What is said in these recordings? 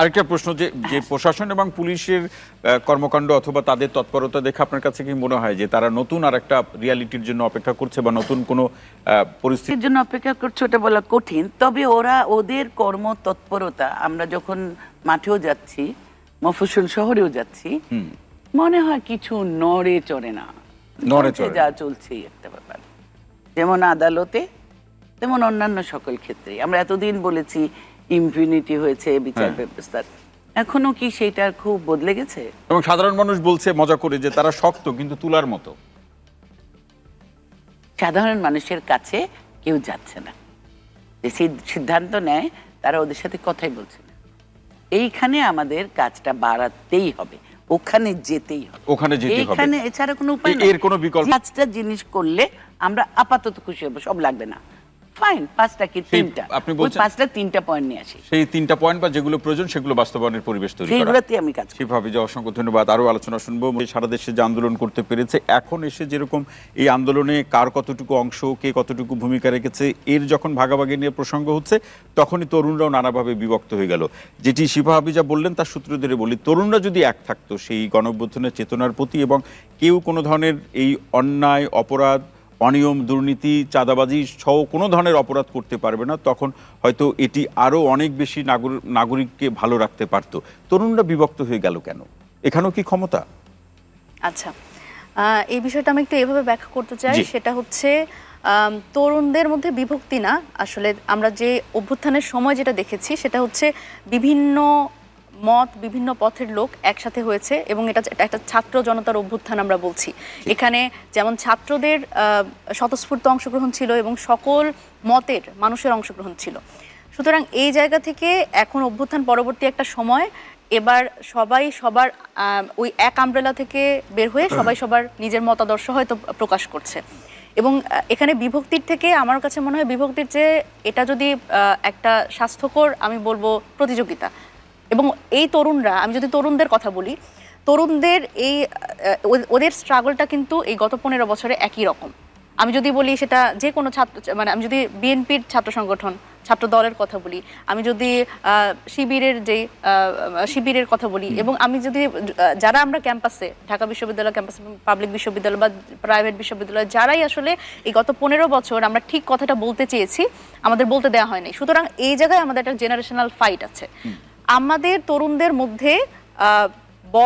আরেকটা প্রশ্ন যে যে প্রশাসন এবং পুলিশের কর্মকাণ্ড অথবা তাদের তৎপরতা দেখে আপনার কাছে কি মনে হয় যে তারা নতুন আর একটা রিয়ালিটির জন্য অপেক্ষা করছে বা নতুন কোনো আহ, পরিস্থিতি? এর জন্য অপেক্ষা করছে ওটা বলা কঠিন। তবে ওরা ওদের কর্ম তৎপরতা আমরা যখন মাঠেও যাচ্ছি মফস্বল শহরেও যাচ্ছি মনে হয় কিছু নড়ে চড়ে না। নড়ে চড়ে যা চলছে একটা ব্যাপার। যেমন আদালতে তেমন অন্যান্য সকল ক্ষেত্রে আমরা এতদিন বলেছি ইমপিউনিটি হয়েছে বিচার হ্যাঁ। ব্যবস্থার। এখনও কি সেটা খুব বদলে গেছে? এবং সাধারণ মানুষ বলছে মজা করে যে তারা শক্ত কিন্তু তুলার মতো। সাধারণ মানুষের কাছে কেউ যাচ্ছে না। যে সিদ্ধান্ত নেয় তারা ওদের সাথে কথাই বলছে না। এইখানে আমাদের কাজটা বাড়াতেই হবে। ওখানে যেতেই হবে। ওখানে যেতে হবে। এইখানে এছাড়া কোনো উপায় নেই। এর কোনো বিকল্প- কাজটা জিনিস করলে আমরা আপাতত খুশি হব সব লাগবে না। ফাইন পাঁচটা কি তিনটা? আপনি বলছেন- পাঁচটা তিনটা পয়েন্ট নিয়ে আসি। সেই তিনটা পয়েন্ট বা যেগুলো প্রয়োজন সেগুলো বাস্তবায়নের পরিবেশ তৈরি করা। সেইগুলোতে আমি কাজ করি। সেভাবে যে অসংখ্য ধন্যবাদ। আরও আলোচনা শুনব। সারা দেশে যে আন্দোলন করতে পেরেছে এখন এসে যেরকম এই আন্দোলনে কার কতটুকু অংশ কে কতটুকু ভূমিকা রেখেছে এর যখন ভাগাভাগি নিয়ে প্রসঙ্গ হচ্ছে তখনই তরুণরাও নানাভাবে বিভক্ত হয়ে গেল। যেটি শিফা হাবিজা বললেন তার সূত্র ধরে বলি তরুণরা যদি এক থাকতো সেই গণঅভ্যুত্থানের চেতনার প্রতি এবং কেউ কোনো ধরনের এই অন্যায় অপরাধ অনিয়ম দুর্নীতি চাঁদাবাজি সহ কোনো ধরনের অপরাধ করতে পারবে না। তখন হয়তো এটি আরও অনেক বেশি নাগর- নাগরিককে ভালো রাখতে পারতো। তরুণরা বিভক্ত হয়ে গেল কেন? এখানেও কি ক্ষমতা? আচ্ছা এই বিষয়টা আমি একটু এভাবে ব্যাখ্যা করতে চাই। সেটা হচ্ছে তরুণদের মধ্যে বিভক্তি না। আসলে আমরা যে অভ্যুত্থানের সময় যেটা দেখেছি সেটা হচ্ছে বিভিন্ন মত বিভিন্ন পথের লোক একসাথে হয়েছে এবং এটা একটা ছাত্র জনতার অভ্যুত্থান আমরা বলছি। এখানে যেমন ছাত্রদের স্বতঃস্ফূর্ত অংশগ্রহণ ছিল এবং সকল মতের মানুষের অংশগ্রহণ ছিল। সুতরাং এই জায়গা থেকে এখন অভ্যুত্থান পরবর্তী একটা সময়। এবার সবাই সবার ওই এক আমব্রেলা থেকে বের হয়ে সবাই সবার নিজের মতাদর্শ হয়তো প্রকাশ করছে। এবং এখানে বিভক্তির থেকে আমার কাছে মনে হয় বিভক্তির চেয়ে এটা যদি একটা স্বাস্থ্যকর আমি বলব প্রতিযোগিতা এবং এই তরুণরা আমি যদি তরুণদের কথা বলি তরুণদের এই ওদের স্ট্রাগলটা কিন্তু এই গত পনেরো বছরে একই রকম। আমি যদি বলি সেটা যে কোনো ছাত্র মানে আমি যদি বিএনপির ছাত্র সংগঠন ছাত্র দলের কথা বলি আমি যদি শিবিরের যে শিবিরের কথা বলি এবং আমি যদি যারা আমরা ক্যাম্পাসে ঢাকা বিশ্ববিদ্যালয় ক্যাম্পাসে পাবলিক বিশ্ববিদ্যালয় বা প্রাইভেট বিশ্ববিদ্যালয় যারাই আসলে এই গত পনেরো বছর আমরা ঠিক কথাটা বলতে চেয়েছি আমাদের বলতে দেওয়া হয়নি সুতরাং এই জায়গায় আমাদের একটা জেনারেশনাল ফাইট আছে। আমাদের তরুণদের মধ্যে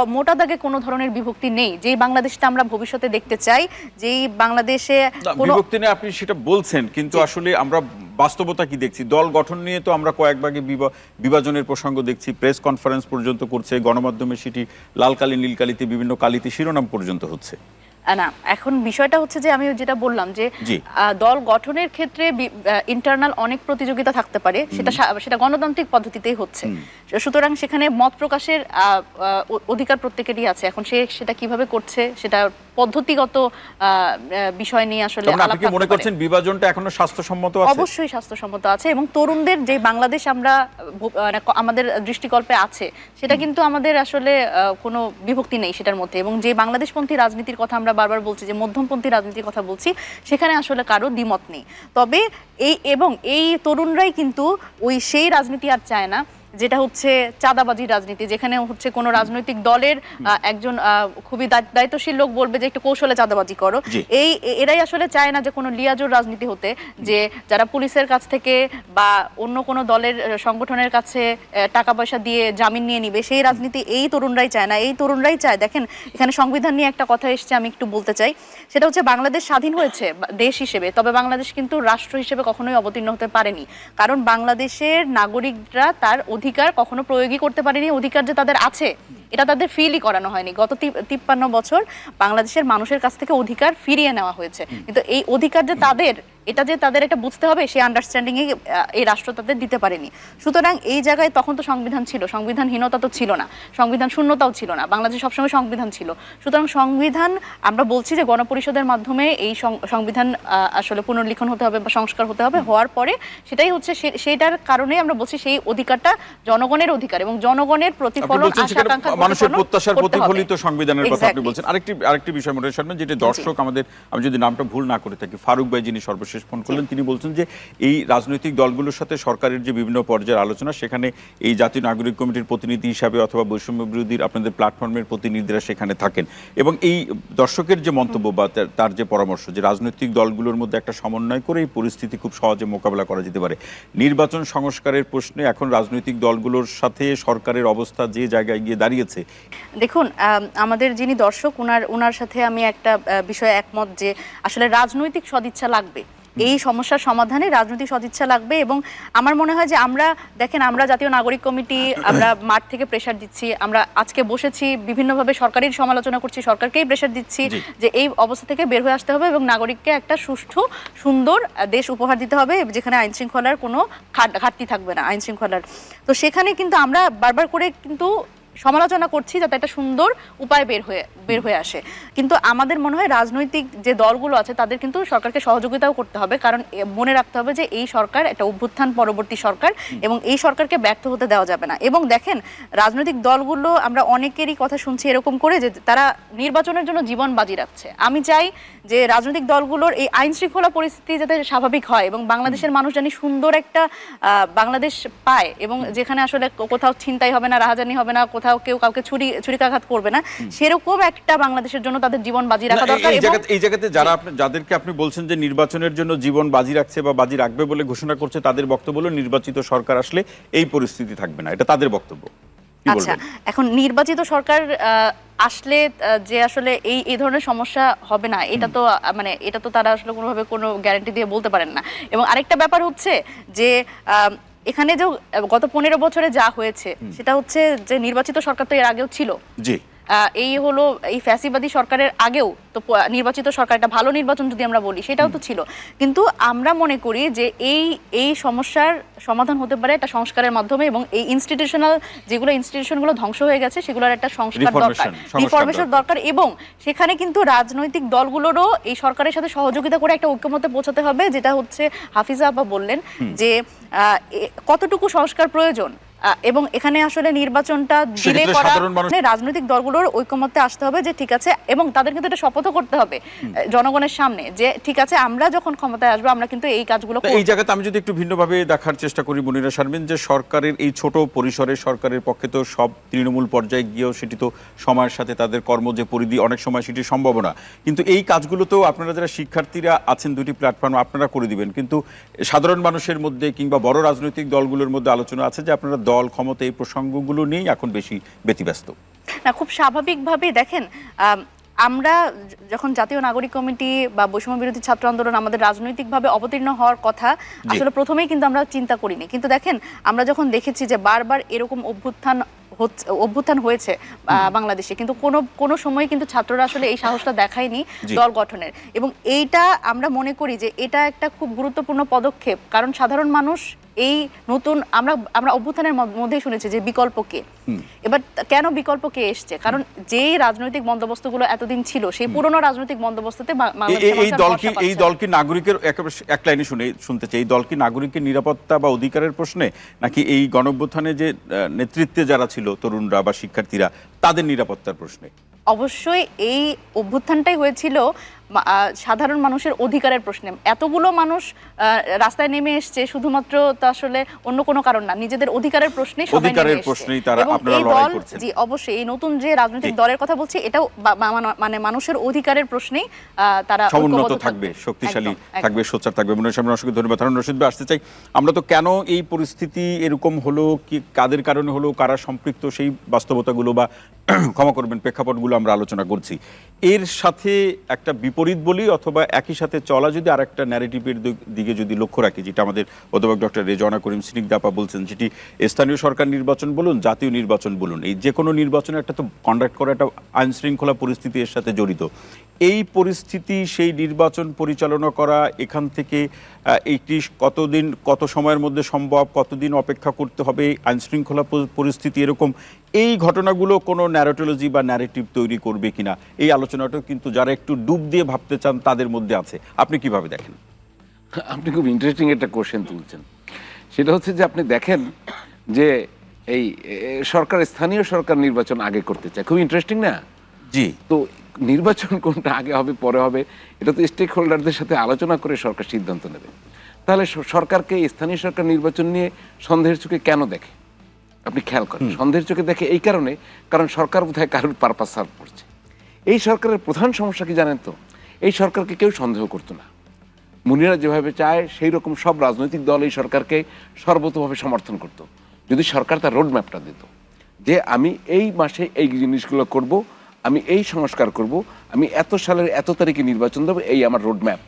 মোটা দাগে কোনো ধরনের বিভক্তি নেই। যেই বাংলাদেশটা আমরা ভবিষ্যতে দেখতে চাই যেই বাংলাদেশে বিভক্তি নিয়ে আপনি সেটা বলছেন কিন্তু আসলে আমরা বাস্তবতা কি দেখছি? দল গঠন নিয়ে তো আমরা কয়েক ভাগে বিভা- বিভাজনের প্রসঙ্গ দেখছি। প্রেস কনফারেন্স পর্যন্ত করছে গণমাধ্যমে সেটি লাল কালি নীল কালিতে বিভিন্ন কালিতে শিরোনাম পর্যন্ত হচ্ছে। না এখন বিষয়টা হচ্ছে যে আমি যেটা বললাম যে দল গঠনের ক্ষেত্রে ইন্টারনাল অনেক প্রতিযোগিতা থাকতে পারে সেটা সেটা গণতান্ত্রিক পদ্ধতিতেই হচ্ছে। সুতরাং সেখানে মত প্রকাশের অধিকার প্রত্যেকেরই আছে। এখন সে সেটা কীভাবে করছে সেটা পদ্ধতিগত বিষয় নিয়ে আসলে আপনি কি মনে। করছেন বিভাজনটা এখনও স্বাস্থ্যসম্মত আছে? অবশ্যই স্বাস্থ্যসম্মত আছে এবং তরুণদের যে বাংলাদেশ আমরা মানে আমাদের দৃষ্টিকল্পে আছে সেটা কিন্তু আমাদের আসলে আহ, কোনো বিভক্তি নেই সেটার মধ্যে এবং যে বাংলাদেশপন্থী রাজনীতির কথা আমরা বারবার বলছি যে মধ্যমপন্থী রাজনীতির কথা বলছি, সেখানে আসলে কারও দ্বিমত নেই। তবে এই এবং এই তরুণরাই কিন্তু ওই সেই রাজনীতি আর চায় না। যেটা হচ্ছে চাঁদাবাজি রাজনীতি যেখানে হচ্ছে কোনো রাজনৈতিক দলের একজন খুবই দায়- দায়িত্বশীল লোক বলবে যে একটু কৌশলে চাঁদাবাজি করো। এই এরাই আসলে চায় না যে কোনো লিয়াজোর রাজনীতি হতে যে যারা পুলিশের কাছ থেকে বা অন্য কোনো দলের সংগঠনের কাছে টাকা পয়সা দিয়ে জামিন নিয়ে নিবে সেই রাজনীতি এই তরুণরাই চায় না। এই তরুণরাই চায় দেখেন এখানে সংবিধান নিয়ে একটা কথা এসছে আমি একটু বলতে চাই। সেটা হচ্ছে বাংলাদেশ স্বাধীন হয়েছে দেশ হিসেবে তবে বাংলাদেশ কিন্তু রাষ্ট্র হিসেবে কখনোই অবতীর্ণ হতে পারেনি। কারণ বাংলাদেশের নাগরিকরা তার অধিকার কখনো প্রয়োগই করতে পারেনি অধিকার যে তাদের আছে। এটা তাদের ফিলই করানো হয়নি। গত তিপ্পান্ন বছর বাংলাদেশের মানুষের কাছ থেকে অধিকার ফিরিয়ে নেওয়া হয়েছে। কিন্তু এই অধিকার যে তাদের এটা যে তাদের এটা বুঝতে হবে সেই আন্ডারস্ট্যান্ডিং এই রাষ্ট্র তাদের দিতে পারেনি। সুতরাং এই জায়গায় তখন তো সংবিধান ছিল সংবিধানহীনতা তো ছিল না সংবিধান শূন্যতাও ছিল না বাংলাদেশে সবসময় সংবিধান ছিল। সুতরাং সংবিধান আমরা বলছি যে গণপরিষদের মাধ্যমে এই সংবিধান আসলে পুনর্লিখন হতে হবে বা সংস্কার হতে হবে হওয়ার পরে সেটাই হচ্ছে সে- সেইটার কারণেই আমরা বলছি সেই অধিকারটা জনগণের অধিকার এবং জনগণের প্রতিফলন আশা আকাঙ্ক্ষা মানুষের প্রত্যাশার প্রতিফলিত সংবিধানের কথা আপনি বলছেন। আরেকটি আরেকটি বিষয় মনে রাখবেন যেটি দর্শক আমাদের আমি যদি নামটা ভুল না করে থাকি ফারুক ভাই যিনি সর্বশেষ ফোন করলেন তিনি বলছেন যে এই রাজনৈতিক দলগুলোর সাথে সরকারের যে বিভিন্ন পর্যায়ের আলোচনা সেখানে এই জাতীয় নাগরিক কমিটির প্রতিনিধি হিসাবে অথবা বৈষম্য বিরোধীর আপনাদের প্ল্যাটফর্মের প্রতিনিধিরা সেখানে থাকেন। এবং এই দর্শকের যে মন্তব্য বা তার যে পরামর্শ যে রাজনৈতিক দলগুলোর মধ্যে একটা সমন্বয় করে এই পরিস্থিতি খুব সহজে মোকাবেলা করা যেতে পারে। নির্বাচন সংস্কারের প্রশ্নে এখন রাজনৈতিক দলগুলোর সাথে সরকারের অবস্থা যে জায়গায় গিয়ে দাঁড়িয়েছে দেখুন আমাদের যিনি দর্শক উনার উনার সাথে আমি একটা বিষয়ে একমত যে আসলে রাজনৈতিক সদিচ্ছা লাগবে। এই সমস্যার সমাধানে রাজনৈতিক সদিচ্ছা লাগবে এবং আমার মনে হয় যে আমরা দেখেন আমরা জাতীয় নাগরিক কমিটি আমরা মাঠ থেকে প্রেশার দিচ্ছি আমরা আজকে বসেছি বিভিন্নভাবে সরকারের সমালোচনা করছি সরকারকেই প্রেশার দিচ্ছি যে এই অবস্থা থেকে বের হয়ে আসতে হবে এবং নাগরিককে একটা সুষ্ঠু সুন্দর দেশ উপহার দিতে হবে যেখানে আইন শৃঙ্খলার কোনো ঘাট- ঘাটতি থাকবে না আইন শৃঙ্খলার তো সেখানে কিন্তু আমরা বারবার করে কিন্তু সমালোচনা করছি যাতে একটা সুন্দর উপায় বের হয়ে বের হয়ে আসে। কিন্তু আমাদের মনে হয় রাজনৈতিক যে দলগুলো আছে, তাদের কিন্তু সরকারকে সহযোগিতাও করতে হবে। কারণ মনে রাখতে হবে যে এই সরকার একটা অভ্যুত্থান পরবর্তী সরকার এবং এই সরকারকে ব্যর্থ হতে দেওয়া যাবে না। এবং দেখেন, রাজনৈতিক দলগুলো আমরা অনেকেরই কথা শুনছি এরকম করে যে তারা নির্বাচনের জন্য জীবন বাজি রাখছে। আমি চাই যে রাজনৈতিক দলগুলোর এই আইন শৃঙ্খলা পরিস্থিতি যাতে স্বাভাবিক হয় এবং বাংলাদেশের মানুষ জানি সুন্দর একটা বাংলাদেশ পায় এবং যেখানে আসলে কোথাও ছিনতাই হবে না, রাহাজানি হবে না কেউ কাউকে ছুরি ছুরিকাঘাত করবে না। সেরকম একটা বাংলাদেশের জন্য তাদের জীবন বাজি রাখা দরকার এই জায়গাতে যারা যাদেরকে আপনি বলছেন যে নির্বাচনের জন্য জীবন বাজি রাখছে বা বাজি রাখবে বলে ঘোষণা করছে তাদের বক্তব্য হলো নির্বাচিত সরকার আসলে এই পরিস্থিতি থাকবে না। এটা তাদের বক্তব্য। আচ্ছা এখন নির্বাচিত সরকার আসলে যে আসলে এই এই ধরনের সমস্যা হবে না এটা তো মানে এটা তো তারা আসলে কোনোভাবে কোনো গ্যারান্টি দিয়ে বলতে পারেন না। এবং আরেকটা ব্যাপার হচ্ছে যে এখানে যে গত পনেরো বছরে যা হয়েছে সেটা হচ্ছে যে নির্বাচিত সরকার তো এর আগেও ছিল। জি। এই হলো এই ফ্যাসিবাদী সরকারের আগেও তো নির্বাচিত সরকার একটা ভালো নির্বাচন যদি আমরা বলি সেটাও তো ছিল। কিন্তু আমরা মনে করি যে এই এই সমস্যার সমাধান হতে পারে একটা সংস্কারের মাধ্যমে এবং এই ইনস্টিটিউশনাল যেগুলো ইনস্টিটিউশনগুলো ধ্বংস হয়ে গেছে সেগুলোর একটা সংস্কার দরকার। রিফরমেশন দরকার। এবং সেখানে কিন্তু রাজনৈতিক দলগুলোরও এই সরকারের সাথে সহযোগিতা করে একটা ঐক্যমতে পৌঁছাতে হবে যেটা হচ্ছে হাফিজা আপা বললেন যে আহ, কতটুকু সংস্কার প্রয়োজন এবং এখানে আসলে নির্বাচনটা দিলে করা মানে রাজনৈতিক দলগুলোর ঐকমত্যে আসতে হবে যে ঠিক আছে এবং তাদের কিন্তু এটা শপথও করতে হবে জনগণের সামনে যে ঠিক আছে আমরা যখন ক্ষমতায় আসব আমরা কিন্তু এই কাজগুলো এই জায়গাতে আমি যদি একটু ভিন্নভাবে দেখার চেষ্টা করি মনিরা শারমিন যে সরকারের এই ছোট পরিসরে সরকারের পক্ষে তো সব তৃণমূল পর্যায়ে গিয়েও সেটি তো সময়ের সাথে তাদের কর্ম যে পরিধি অনেক সময় সেটি সম্ভব না কিন্তু এই কাজগুলোতেও আপনারা যারা শিক্ষার্থীরা আছেন দুটি প্ল্যাটফর্ম আপনারা করে দিবেন। কিন্তু সাধারণ মানুষের মধ্যে কিংবা বড় রাজনৈতিক দলগুলোর মধ্যে আলোচনা আছে যে আপনারা দল ক্ষমতা এই প্রসঙ্গগুলো নিয়েই এখন বেশি ব্যতিব্যস্ত। না খুব স্বাভাবিকভাবেই দেখেন আম, আমরা যখন জাতীয় নাগরিক কমিটি বা বৈষম্য বিরোধী ছাত্র আন্দোলন আমাদের রাজনৈতিকভাবে অবতীর্ণ হওয়ার কথা আসলে প্রথমেই কিন্তু আমরা চিন্তা করিনি। কিন্তু দেখেন আমরা যখন দেখেছি যে বারবার এরকম অভ্যুত্থান হচ্ছে- অভ্যুত্থান হয়েছে বাংলাদেশে কিন্তু কোনো কোনো সময় কিন্তু ছাত্ররা আসলে এই সাহসটা দেখায়নি দল গঠনের। এবং এইটা আমরা মনে করি যে এটা একটা খুব গুরুত্বপূর্ণ পদক্ষেপ কারণ সাধারণ মানুষ এই নতুন আমরা আমরা অভ্যুত্থানের মধ্য- মধ্যেই শুনেছি যে বিকল্প কে? এবার কেন বিকল্প কে এসছে? কারণ যে রাজনৈতিক বন্দোবস্তগুলো এতদিন ছিল সেই পুরনো রাজনৈতিক বন্দোবস্ততে এই- বাংলাদেশের এই- এই মানুষ আর দল কি এই দল কি নাগরিকের এক লাইনে শুনে শুনতে চাই। এই দল কি নাগরিকের নিরাপত্তা বা অধিকারের প্রশ্নে নাকি এই গণঅভ্যুত্থানে যে নেতৃত্বে যারা ছিল তরুণরা বা শিক্ষার্থীরা তাদের নিরাপত্তার প্রশ্নে? অবশ্যই এই অভ্যুত্থানটাই হয়েছিল সাধারণ মানুষের অধিকারের প্রশ্নে। এতগুলো মানুষ রাস্তায় নেমে এসছে শুধুমাত্র তো আসলে অন্য কোনো কারণ না নিজেদের অধিকারের প্রশ্নেই সবাই অধিকারের প্রশ্নেই তারা আপনারা লড়াই করছেন। জি অবশ্যই এই নতুন যে রাজনৈতিক দলের কথা বলছি এটাও মানে- মানে মানুষের অধিকারের প্রশ্নেই তারা সমুন্নত থাকবে শক্তিশালী। থাকবে সোচ্চার থাকবে। মনে সামনে অসংখ্য ধন্যবাদ। হারুন রশিদ ভাই আসতে চাই। আমরা তো কেন এই পরিস্থিতি এরকম হলো কি কাদের কারণে হলো কারা সম্পৃক্ত সেই বাস্তবতাগুলো বা ক্ষমা করবেন প্রেক্ষাপটগুলো আমরা আলোচনা করছি। এর সাথে একটা বিপরীত বলি অথবা একই সাথে চলা যদি আর একটা ন্যারেটিভের দিকে যদি লক্ষ্য রাখি, যেটা আমাদের অধ্যাপক ডক্টর রেজনা করিম স্নিগ্ধাপা বলছেন, যেটি স্থানীয় সরকার নির্বাচন বলুন, জাতীয় নির্বাচন বলুন, এই যে কোনো নির্বাচনে একটা তো কন্ডাক্ট করা একটা আইন শৃঙ্খলা পরিস্থিতি এর সাথে জড়িত। এই পরিস্থিতি, সেই নির্বাচন পরিচালনা করা, এখান থেকে এইটি কতদিন, কত সময়ের মধ্যে সম্ভব, কতদিন অপেক্ষা করতে হবে, আইন শৃঙ্খলা পরিস্থিতি এরকম এই ঘটনাগুলো কোনো ন্যারোটোলজি বা ন্যারেটিভ তৈরি করবে কিনা? এই আলোচনাটাও কিন্তু যারা একটু ডুব দিয়ে ভাবতে চান তাদের মধ্যে আছে। আপনি কীভাবে দেখেন? আপনি খুব ইন্টারেস্টিং একটা কোশ্চেন তুলছেন। সেটা হচ্ছে যে আপনি দেখেন যে এই সরকার স্থানীয় সরকার নির্বাচন আগে করতে চায়। খুব ইন্টারেস্টিং না? জি। তো নির্বাচন কোনটা আগে হবে পরে হবে এটা তো স্টেক হোল্ডারদের সাথে আলোচনা করে সরকার সিদ্ধান্ত নেবে। তাহলে সরকারকে স্থানীয় সরকার নির্বাচন নিয়ে সন্দেহের চোখে কেন দেখে? আপনি খেয়াল করেন সন্দেহের চোখে দেখে এই কারণে কারণ সরকার বোধহয় কারোর পারপাস সার্ভ করছে এই সরকারের প্রধান সমস্যা কি জানেন তো? এই সরকারকে কেউ সন্দেহ করতো না। মুনিরা যেভাবে চায় সেই রকম সব রাজনৈতিক দল এই সরকারকে সর্বতভাবে সমর্থন করত। যদি সরকার তার রোড ম্যাপটা দিত যে আমি এই মাসে এই জিনিসগুলো করব আমি এই সংস্কার করব আমি এত সালের এত তারিখে নির্বাচন দেবো এই আমার রোড ম্যাপ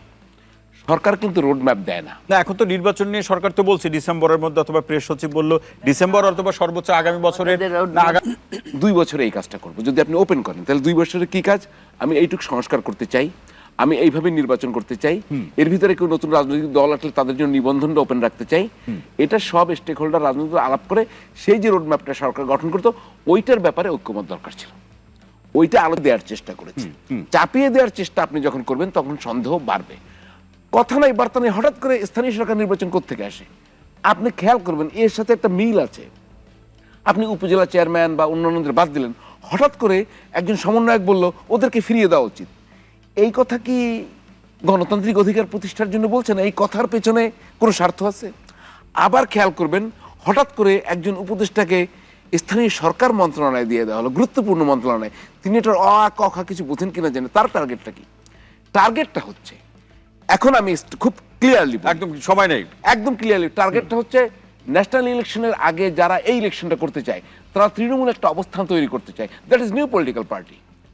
সরকার কিন্তু রোড ম্যাপ দেয় না। না এখন তো নির্বাচন নিয়ে সরকার তো বলছে ডিসেম্বরের মধ্যে অথবা প্রেস সচিব বলল ডিসেম্বর অথবা সর্বোচ্চ আগামী বছরের দুই বছরে এই কাজটা করব। যদি আপনি ওপেন করেন তাহলে দুই বছরে কি কাজ? আমি এইটুকু সংস্কার করতে চাই। আমি এইভাবে নির্বাচন করতে চাই। এর ভিতরে কেউ নতুন রাজনৈতিক দল আসলে তাদের জন্য নিবন্ধনটা ওপেন রাখতে চাই। এটা সব স্টেক হোল্ডার রাজনৈতিক আলাপ করে সেই যে রোডম্যাপটা সরকার গঠন করতো ওইটার ব্যাপারে ঐক্যমত দরকার ছিল। ওইটা আলো দেওয়ার চেষ্টা করেছে। চাপিয়ে দেওয়ার চেষ্টা আপনি যখন করবেন তখন সন্দেহ বাড়বে। কথা নাই, বার্তা নেই, হঠাৎ করে স্থানীয় সরকার নির্বাচন থেকে আসে? আপনি খেয়াল করবেন, এর সাথে একটা মিল আছে। আপনি উপজেলা চেয়ারম্যান বা অন্যান্যদের বাদ দিলেন, হঠাৎ করে একজন সমন্বয়ক বলল, ওদেরকে ফিরিয়ে দেওয়া উচিত। এই কথা কি গণতান্ত্রিক অধিকার প্রতিষ্ঠার জন্য বলছেন? এই কথার পেছনে কোনো স্বার্থ আছে? আবার খেয়াল করবেন, হঠাৎ করে একজন উপদেষ্টাকে স্থানীয় সরকার মন্ত্রণালয় দিয়ে দেওয়া হলো, গুরুত্বপূর্ণ মন্ত্রণালয়। তিনি এটার অ, ক কিছু বোঝেন কিনা জানেন তার টার্গেটটা কি? টার্গেটটা হচ্ছে এখন আমি খুব ক্লিয়ারলি একদম সময় নেই। একদম ক্লিয়ারলি টার্গেটটা হচ্ছে ন্যাশনাল ইলেকশনের আগে যারা এই ইলেকশনটা করতে চায় তারা তৃণমূল একটা অবস্থান তৈরি করতে চায়। That is new political party